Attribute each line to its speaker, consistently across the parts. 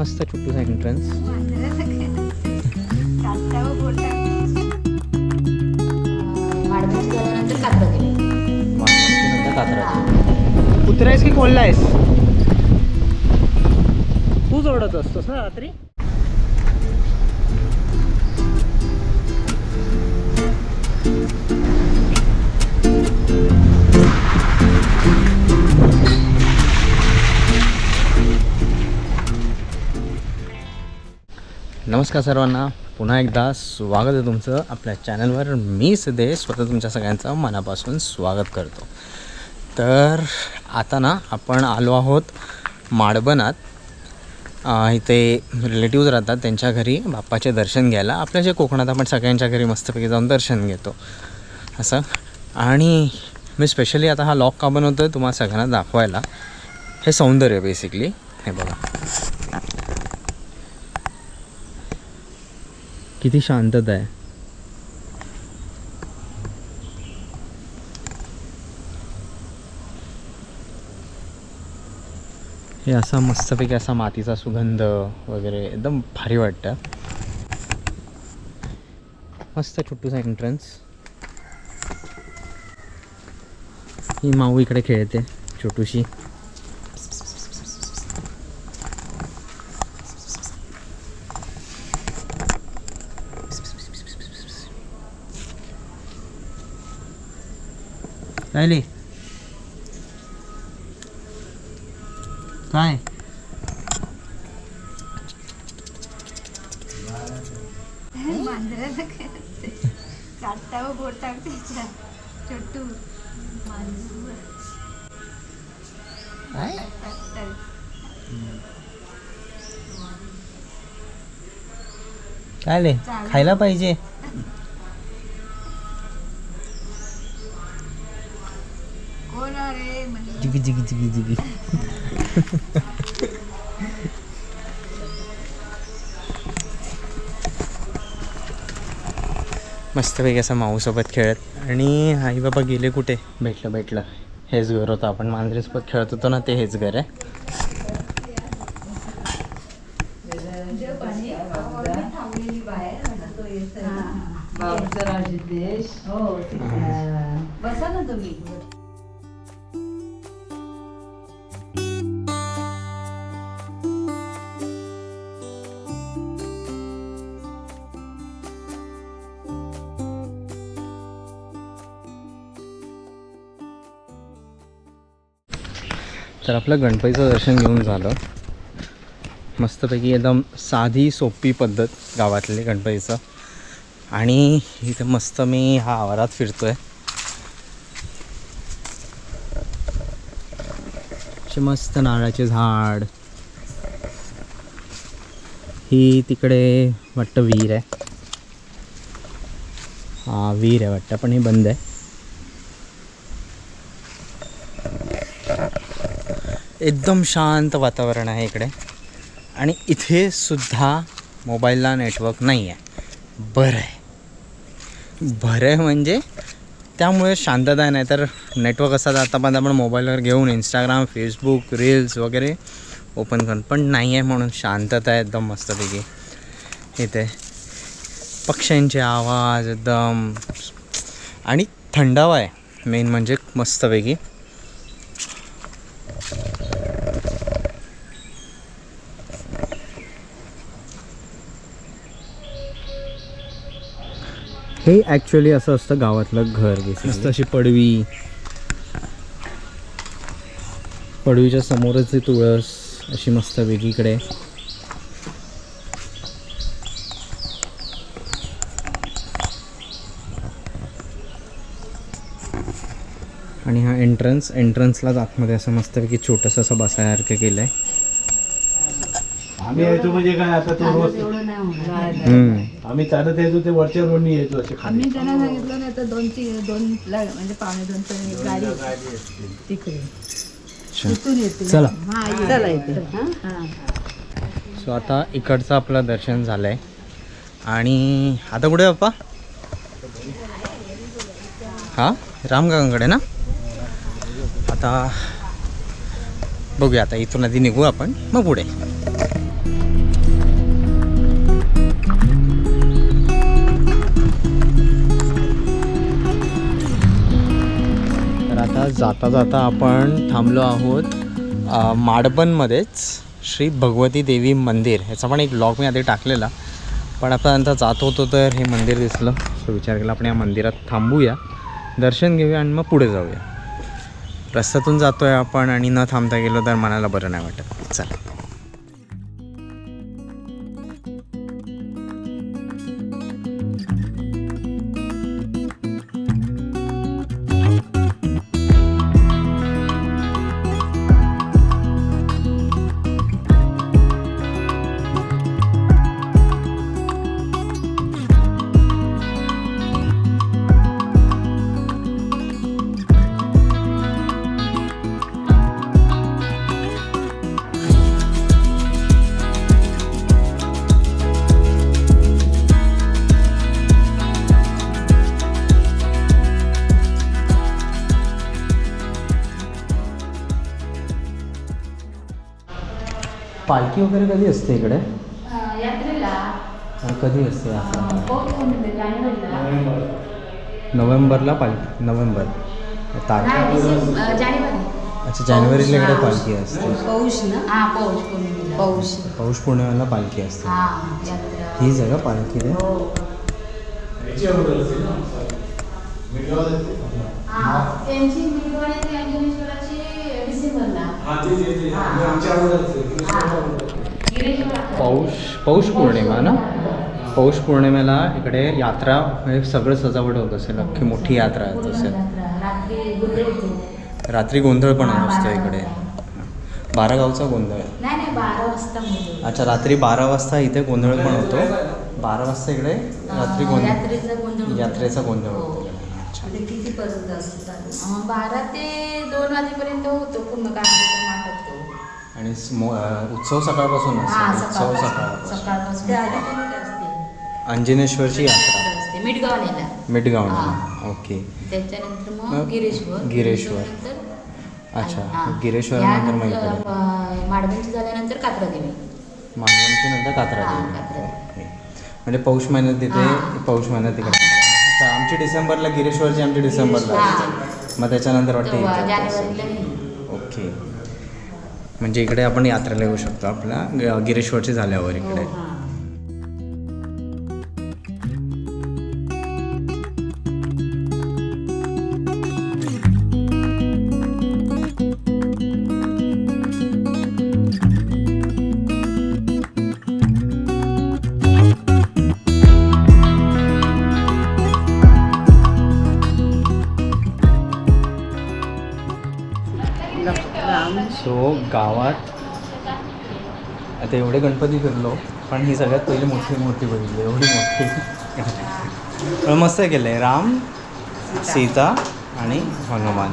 Speaker 1: मस्त छोटूसा एंट्रन्स
Speaker 2: कुत्रा
Speaker 1: की आहेस तूच ओढत असतोस ना रात्री? नमस्कार सर्वांना. पुन्हा एकदा स्वागत आहे तुमचं आपल्या चॅनलवर. मी सिद्धेश स्वतः तुमच्या सगळ्यांचं मनापासून स्वागत करतो. तर आता ना आपण आलो आहोत माडबनात. इथे रिलेटिव्ज राहतात त्यांच्या घरी बाप्पाचे दर्शन घ्यायला. आपल्या जे कोकणात आपण सगळ्यांच्या घरी मस्तपैकी जाऊन दर्शन घेतो. असं. आणि मी स्पेशली आता हा लॉक का बनवतो आहे तुम्हाला सगळ्यांना दाखवायला. हे सौंदर्य बेसिकली हे बघा. किती शांतता आहे. हे असा मस्तपैकी असा मातीचा सुगंध वगैरे एकदम भारी वाटतं. मस्त छोटूसा एंट्रन्स ही माऊ इकडे खेळते छोटूशी. राहिली. काय? काय? काय ले खायला पाहिजे. जिगी जिगी जिगी जिगी मस्तपैकी असं माऊसोबत खेळत आणि आई बाबा गेले कुठे भेटलं भेटलं हेच घर होतं आपण मांजरेसोबत खेळत होतो ना ते हेच घर आहे तर आपलं गणपतीचं दर्शन घेऊन झालं. मस्तपैकी एकदम साधी सोपी पद्धत गावातली गणपतीचं. आणि इथे मस्त मी हा आवारात फिरतो आहे असे मस्त नारळाचे झाड. ही तिकडे वाटतं विहीर आहे. हा विहीर आहे वाटतं पण ही बंद आहे. एकदम शांत वातावरण आहे इकडे. आणि इथे सुद्धा मोबाईलला नेटवर्क नाही आहे बरं आहे बरं आहे म्हणजे त्यामुळे शांतता आहे नाही तर नेटवर्क असतात. आतापर्यंत आपण मोबाईलवर घेऊन इंस्टाग्राम फेसबुक रील्स वगैरे ओपन करून पण नाही आहे म्हणून शांतता आहे एकदम मस्तपैकी. इथे पक्ष्यांचे आवाज एकदम आणि थंडावा आहे. मेन म्हणजे मस्तपैकी. हे ॲक्च्युली असं असतं गावातलं घर मस्त अशी पडवी. पडवीच्या समोरच तुळस अशी मस्त वेगळीकडे आणि हा एंट्रन्स एंट्रन्सलाच आतमध्ये असं मस्तपैकी छोटंसं असं बसायसारखं केलं आहे
Speaker 3: आम्ही यायचो म्हणजे काय आता तो रोज
Speaker 2: एवढं नाही होणार.
Speaker 1: हम्म.
Speaker 3: आम्ही चालत यायचो ते वरच्या रोडनी यायचो असे खाली.
Speaker 4: मी त्यांना सांगितलं नाही तर दोन ती दोन ला- म्हणजे पावणे दोन पर्यंत गाडी येते. तिकडे. तिथून येते.
Speaker 1: चला.
Speaker 4: हा.
Speaker 2: चला इथे हा.
Speaker 4: हा.
Speaker 1: सो आता इकडचं आपलं दर्शन झालं आहे आणि आता कुठे आहे बाप्पा हां? रामगांकडे ना? आता बघूया आता इथून आधी निघू आपण. मग पुढे. जाता जाता आपण थांबलो आहोत माडबनमध्येच श्री भगवती देवी मंदिर. ह्याचा पण एक ब्लॉग मी आधी टाकलेला. पण आता नंतर जात होतो तर हे मंदिर दिसलं. सो विचार केला आपण या मंदिरात थांबूया दर्शन घेऊया आणि मग पुढे जाऊया. रस्त्यातून जातो आहे आपण आणि न थांबता गेलो तर मनाला बरं नाही वाटत. चला. पालखी वगैरे कधी असते इकडे?
Speaker 2: यात्रेला.
Speaker 1: कधी असते नोव्हेंबरला पालखी नोव्हेंबर. तारीख अच्छा जानेवारीला इकडे पालखी असते.
Speaker 4: पौष ना?
Speaker 2: हा पौष पौर्णिमेला.
Speaker 4: पौष.
Speaker 1: पौष पौर्णिमेला पालखी असते.
Speaker 2: हा यात्रा.
Speaker 1: हीच आहे. का पालखी रे पौष पौष पौर्णिमा ना? पौष पौर्णिमेला इकडे यात्रा म्हणजे सगळं सजावट होत असेल. अख्खी मोठी यात्रा होत असेल.
Speaker 2: रात्री गोंधळ होतो.
Speaker 1: रात्री गोंधळ पण असतो इकडे. बारा गावचा गोंधळ.
Speaker 2: नाही नाही बारा वाजता गोंधळ
Speaker 1: अच्छा रात्री बारा वाजता इथे गोंधळ पण होतो. बारा वाजता इकडे रात्री गोंधळ.
Speaker 2: यात्रेचा गोंधळ होतो.
Speaker 4: म्हणजे असतं
Speaker 2: अं, बारा ते दोन वाजेपर्यंत होतो पूर्ण कार्यक्रम आटपतो
Speaker 1: आणि स्मो- अं, उत्सव सकाळपासून
Speaker 2: हा
Speaker 1: असतो उत्सव
Speaker 2: सकाळपासून
Speaker 1: सकाळपासून
Speaker 2: सकाळपासून
Speaker 4: ते
Speaker 2: ते
Speaker 4: आधी
Speaker 2: आधी असते
Speaker 1: अंजनेश्वरची यात्रा
Speaker 2: असते मिठगावनेला
Speaker 1: मिठगावला
Speaker 2: हा.
Speaker 1: ओके
Speaker 2: त्याच्यानंतर
Speaker 1: मग
Speaker 2: मग गिरेश्वर
Speaker 1: गिरेश्वर. अच्छा
Speaker 2: हा.
Speaker 1: गिरेश्वर नंतर मग इकडे
Speaker 2: अं, झाल्यानंतर कात्रा देवी
Speaker 1: मानवांची नंतर कात्रा
Speaker 2: हा,
Speaker 1: देवी.
Speaker 2: कात्रा.
Speaker 1: ओके. म्हणजे पौष महिन्यात तिथे
Speaker 2: हा.
Speaker 1: पौष महिन्यात तिकडे अच्छा आमची डिसेंबरला गिरेश्वरची आमची डिसेंबरला
Speaker 2: हा.
Speaker 1: मग त्याच्यानंतर वाटते
Speaker 2: तेव्हा
Speaker 1: इथे
Speaker 2: जानेवारीला.
Speaker 1: ओके म्हणजे इकडे आपण यात्रेला येऊ शकतो आपल्या ग- गिरेश्वरची झाल्यावर इकडे
Speaker 2: हो, हा.
Speaker 1: गावात आता एवढे गणपती फिरलो पण ही सगळ्यात पहिली मोठी मूर्ती बघितली एवढी मोठी. पण मस्त केलं आहे राम सीता आणि हनुमान.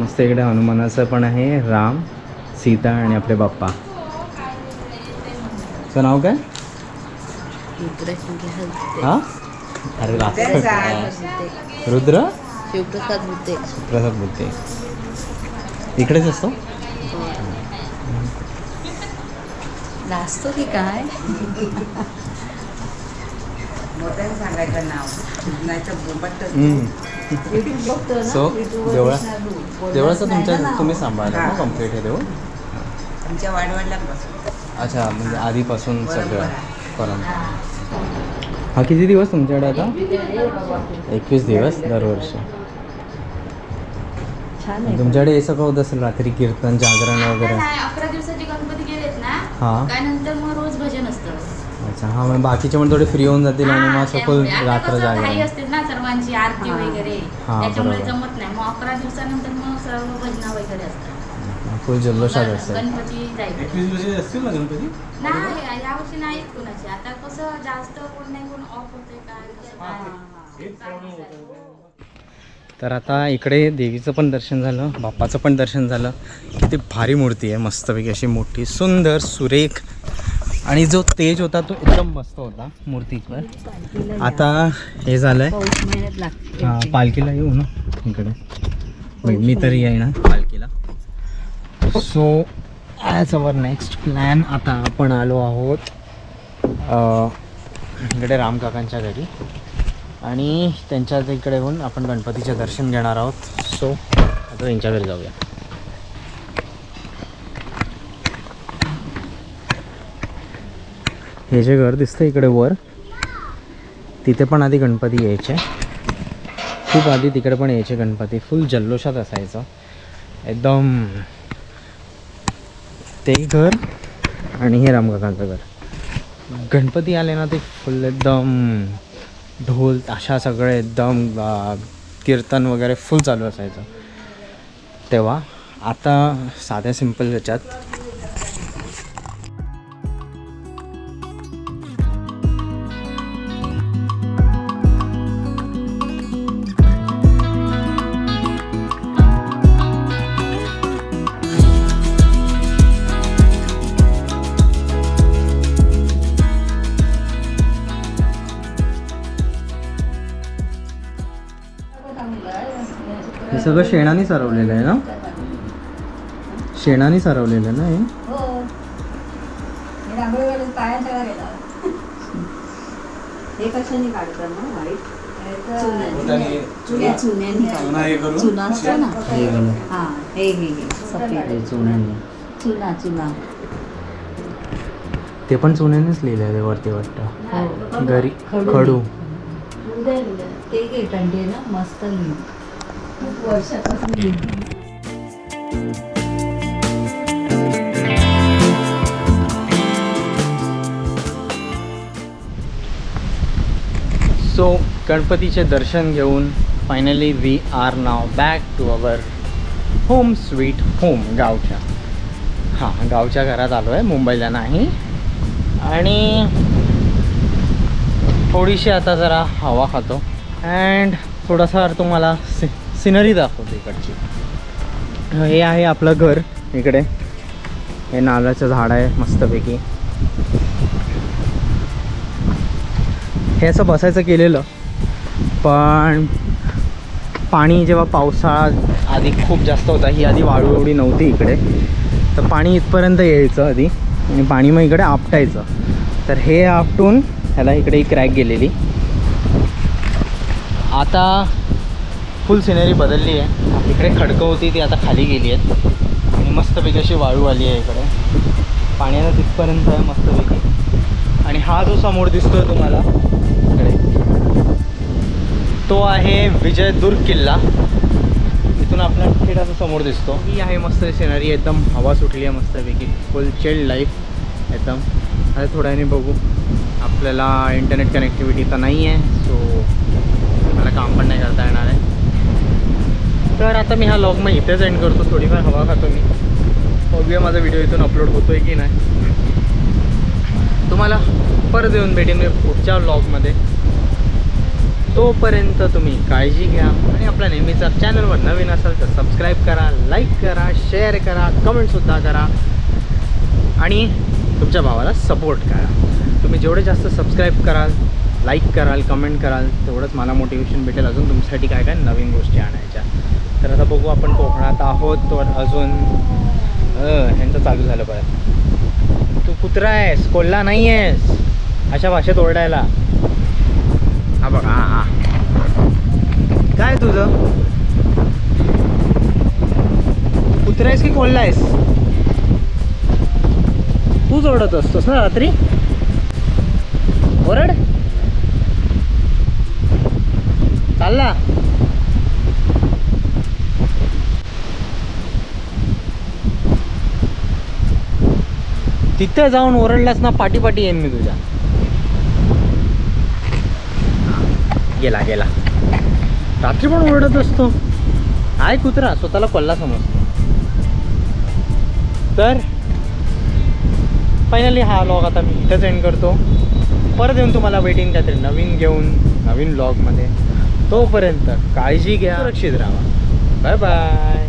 Speaker 1: मस्त इकडे हनुमानाचं पण आहे. राम सीता आणि आपले बाप्पा. नाव काय? हां? अरे रुद्र?
Speaker 4: शिवप्रसाद होते.
Speaker 1: प्रसाद बुद्धे इकडेच असतो?
Speaker 4: नाचतो की काय?
Speaker 5: मोठ्याने सांगायचं नाव.
Speaker 1: देवळा- देवळाचं तुमच्या
Speaker 4: ना.
Speaker 1: तुम्ही सांभाळलं ना
Speaker 5: हा.
Speaker 1: कंप्लीट हे देऊळ
Speaker 5: तुमच्या वाडवडिलांपासून.
Speaker 1: अच्छा म्हणजे आधीपासून सगळं हा. किती दिवस तुमच्याकडे आता? एकवीस दिवस दरवर्षी. तुमच्याकडे हे सगळं होत असेल रात्री कीर्तन जागरण वगैरे? हा.
Speaker 2: काय नंतर मग रोज भजन असतं.
Speaker 1: अच्छा हा मग बाकीचे पण थोडे फ्री होऊन जातील आणि
Speaker 2: हा,
Speaker 1: मग सखोल रात्र
Speaker 2: कसं घाई
Speaker 1: जागरण
Speaker 2: असते ना सर्वांची आरती. वगैरे
Speaker 1: हा,
Speaker 2: त्याच्यामुळे
Speaker 1: बरोबर.
Speaker 2: जमत नाही. मग अकरा दिवसानंतर मग सर्व भजना वगैरे असतात.
Speaker 1: फुल जल्लोषात असतं
Speaker 2: गणपती जायचे.
Speaker 3: एकवीस वर्षे असतील ना गणपती?
Speaker 2: नाही या- यावर्षी नाहीत कुणाचे. आता कसं जास्त कोण नाही कोण ऑफ होते काय कसं काय
Speaker 1: तर आता इकडे देवीचं पण दर्शन झालं बाप्पाचं पण दर्शन झालं. किती भारी मूर्ती आहे मस्तपैकी अशी मोठी सुंदर सुरेख. आणि जो तेज होता तो एकदम मस्त होता मूर्तीवर. आता हे झालं आहे
Speaker 4: हां
Speaker 1: हा पालखीला येऊ ना इकडे. मी तरी येईना पालखीला. So as our next plan आता आपण आलो आहोत इकडे रामकाकांच्या घरी. आणि त्यांच्या तिकडे येऊन आपण गणपतीचे दर्शन घेणार आहोत. सो आता त्यांच्या घरी जाऊया. हे जे घर दिसतं इकडे वर तिथे पण आधी गणपती यायचे. खूप आधी तिकडे पण यायचे गणपती. फुल जल्लोषात असायचं. एकदम ते घर आणि हे रामकाकांचं घर. गणपती आले ना ते फुल एकदम ढोल ताशा सगळे एकदम कीर्तन वगैरे फुल चालू असायचं. तेव्हा आता साध्या सिंपल ह्याच्यात सगळं शेणाने सारवलेलं आहे ना? शेणाने सारवलेलं आहे ना हे
Speaker 4: हो हे
Speaker 5: हे कशाने काढतात ना? वाईट.
Speaker 4: हे चुन्याने. काढतात. चुना असतो ना?
Speaker 1: हे बघा.
Speaker 4: हा हे हे हे. सफेद.
Speaker 1: हे चुन्याने.
Speaker 4: चुना चुना.
Speaker 1: ते पण चुन्यानेच लिहिलं आहे वरती वाटतं.
Speaker 4: हो.
Speaker 1: घरी
Speaker 4: खडू.
Speaker 1: खडू.
Speaker 4: ते घे कंटे ना? मस्त लिहिलं खूप वर्षापासून.
Speaker 1: सो गणपतीचे दर्शन घेऊन finally we are now back to our home sweet home गावच्या. हां गावच्या घरात आलो आहे मुंबईला नाही. आणि थोडीशी आता जरा हवा खातो. अँड थोडासा तुम्हाला सिनरी दाखवतो इकडची. हे आहे आपलं घर इकडे. हे नारळाचं झाड आहे मस्तपैकी. हे असं बसायचं केलेलं. पण पाणी जेव्हा पावसाळा आधी खूप जास्त होता ही आधी वाळू एवढी नव्हती इकडे. तर पाणी इथपर्यंत यायचं आधी. आणि पाणी मग इकडे आपटायचं. तर हे आपटून ह्याला इकडे ही क्रॅक गेलेली. आता फुल सिनरी बदलली आहे. इकडे खडकं होती ती आता खाली गेली आहेत. आणि मस्तपैकी अशी वाळू आली आहे इकडे. पाण्याला तिथपर्यंत आहे मस्तपैकी. आणि हा जो समोर दिसतोय तुम्हाला इकडे. तो आहे विजयदुर्ग किल्ला. इथून आपला थेट असा समोर दिसतो. ही आहे मस्त सिनरी एकदम हवा सुटली आहे मस्तपैकी. फुल चेल्ड लाईफ एकदम. आता थोड्याने बघू. आपल्याला इंटरनेट कनेक्टिव्हिटी तर नाही आहे सो मला काम पण नाही करता येणार आहे. तर आता मी हा लॉग मग इथेच एंड करतो. थोडीफार हवा खातो मी. बघूया माझा व्हिडिओ इथून अपलोड होतोय की नाही. तुम्हाला परत येऊन भेटेन मी पुढच्या व्लॉगमध्ये तोपर्यंत तुम्ही काळजी घ्या आणि आपल्या नेहमीचा चॅनलवर नवीन असाल तर सबस्क्राईब करा लाईक करा शेअर करा कमेंटसुद्धा करा. आणि तुमच्या भावाला सपोर्ट करा. तुम्ही जेवढे जास्त सबस्क्राईब कराल लाईक कराल कमेंट कराल तेवढंच मला मोटिवेशन भेटेल. अजून तुमच्यासाठी काय काय नवीन गोष्टी आणायच्या. तर आता बघू आपण कोकणात आहोत तर अजून ह्यांचं चालू झालं परत तू कुत्रा आहेस कोल्हा नाही आहेस अशा भाषेत ओरडायला. हा बघा हा हा. काय तुझं? कुत्रा आहेस की कोल्हा आहेस? तूच ओरडत असतोस ना रात्री? ओरड. चालला. तिथे जाऊन ओरडलास ना पाठी पाठी येईन मी तुझ्या. गेला गेला. रात्री पण ओरडत असतो. आहे कुत्रा स्वतःला कोल्हा समजतो. तर फायनली हा लॉग आता मी इथंच एंड करतो. परत येऊन तुम्हाला भेटीन काहीतरी नवीन घेऊन नवीन ब्लॉगमध्ये तोपर्यंत काळजी घ्या. सुरक्षित राहा. Bye bye